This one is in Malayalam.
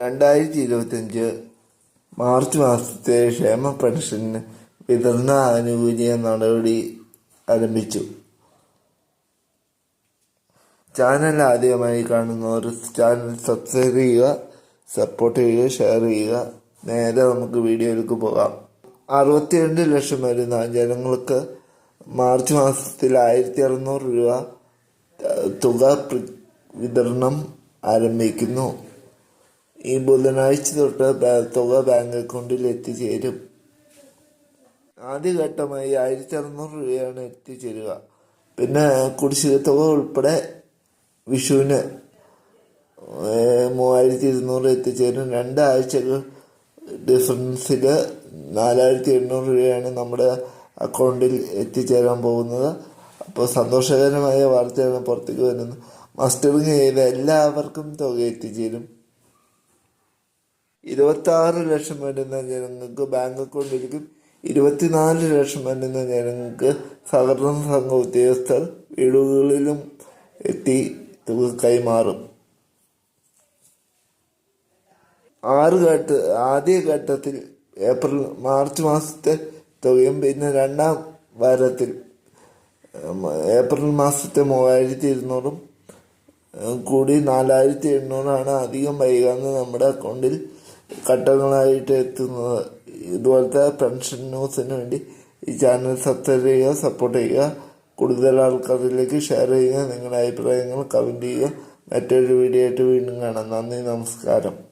രണ്ടായിരത്തി ഇരുപത്തിയഞ്ച് മാർച്ച് മാസത്തെ ക്ഷേമ പെൻഷന് വിതരണ ആനുകൂല്യ നടപടി ആരംഭിച്ചു. ചാനൽ ആദ്യമായി കാണുന്നവർ ചാനൽ സബ്സ്ക്രൈബ് ചെയ്യുക സപ്പോർട്ട് ചെയ്യുക ഷെയർ ചെയ്യുക. നേരെ നമുക്ക് വീഡിയോയിലേക്ക് പോകാം. അറുപത്തിരണ്ട് ലക്ഷം വരുന്ന ജനങ്ങൾക്ക് മാർച്ച് മാസത്തിൽ ആയിരത്തി അറുന്നൂറ് രൂപ തുക വിതരണം ആരംഭിക്കുന്നു. ഈ ബുധനാഴ്ച തൊട്ട് തുക ബാങ്ക് അക്കൗണ്ടിൽ എത്തിച്ചേരും. ആദ്യഘട്ടമായി ആയിരത്തി അറുന്നൂറ് രൂപയാണ് എത്തിച്ചേരുക. പിന്നെ കുടിശ്ശിക തുക ഉൾപ്പെടെ വിഷുവിന് മൂവായിരത്തി ഇരുന്നൂറ് എത്തിച്ചേരും. രണ്ടാഴ്ചകൾ ഡിഫറൻസിൽ നാലായിരത്തി എണ്ണൂറ് രൂപയാണ് നമ്മുടെ അക്കൗണ്ടിൽ എത്തിച്ചേരാൻ പോകുന്നത്. അപ്പോൾ സന്തോഷകരമായ വാർത്തയാണ് പുറത്തേക്ക് വരുന്നത്. മസ്റ്ററിങ് ചെയ്ത എല്ലാവർക്കും തുക എത്തിച്ചേരും. ഇരുപത്തി ആറ് ലക്ഷം വരുന്ന ജനങ്ങൾക്ക് ബാങ്ക് അക്കൗണ്ട് അക്കൗണ്ടിലേക്കും ഇരുപത്തിനാല് ലക്ഷം വരുന്ന ജനങ്ങൾക്ക് സഹകരണ സംഘ ഉദ്യോഗസ്ഥർ വീടുകളിലും എത്തി തുക കൈമാറും. ആറ് ഘട്ട ആദ്യ ഘട്ടത്തിൽ ഏപ്രിൽ മാർച്ച് മാസത്തെ തുകയും പിന്നെ രണ്ടാം വാരത്തിൽ ഏപ്രിൽ മാസത്തെ മൂവായിരത്തി ഇരുന്നൂറും കൂടി നാലായിരത്തി എണ്ണൂറാണ് അധികം വൈകാതെ നമ്മുടെ അക്കൗണ്ടിൽ ഘട്ടങ്ങളായിട്ട് എത്തുന്നത്. ഇതുപോലത്തെ പെൻഷൻ ന്യൂസിന് വേണ്ടി ഈ ചാനൽ സബ്സ്ക്രൈബ് ചെയ്യുക സപ്പോർട്ട് ചെയ്യുക കൂടുതൽ ആൾക്കാരിലേക്ക് ഷെയർ ചെയ്യുക നിങ്ങളുടെ അഭിപ്രായങ്ങൾ കമന്റ് ചെയ്യുക. മറ്റൊരു വീഡിയോ ആയിട്ട് വീണ്ടും കാണാം. നന്ദി നമസ്കാരം.